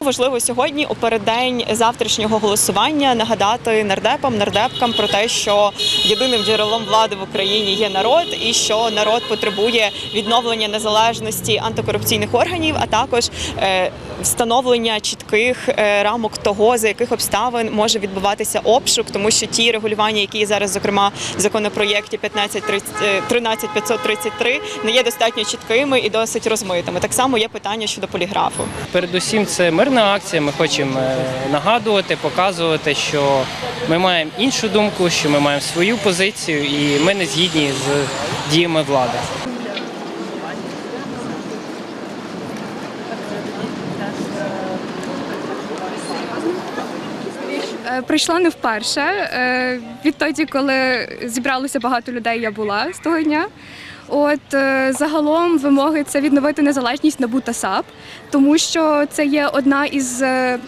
важливо сьогодні у переддень завтрашнього голосування нагадати нардепам, нардепкам про те, що єдиним джерелом влади в Україні є народ, і що народ потребує відновлення незалежності антикорупційних органів, а також е, встановлення чітких е, рамок того, за яких обставин може відбуватися обшук, тому що ті регулювання, які зараз, зокрема в законопроєкті 1530, е, 13533, не є достатньо чіткими і досить розмитими. Так само є питання щодо поліграфу. Передусім, це мирна акція. Ми хочемо е, нагадувати, показувати, що ми маємо іншу думку, що ми маємо свою позицію, і ми не згідні з діями влади. Е, Прийшла не вперше. Е, Відтоді, коли зібралося багато людей, я була з того дня. От е, загалом вимоги це відновити незалежність НАБУ та САП, тому що це є одна із е,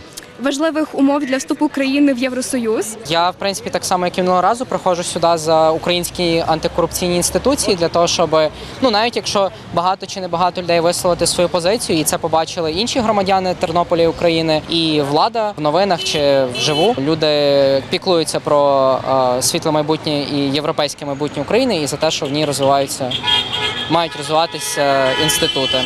важливих умов для вступу країни в Євросоюз. Я, в принципі, так само, як і минулого разу, приходжу сюди за українські антикорупційні інституції для того, щоб ну навіть якщо багато чи не багато людей висловити свою позицію, і це побачили інші громадяни Тернополя і України, і влада в новинах чи вживу люди піклуються про світле майбутнє і європейське майбутнє України, і за те, що в ній розвиваються, мають розвиватися інститути.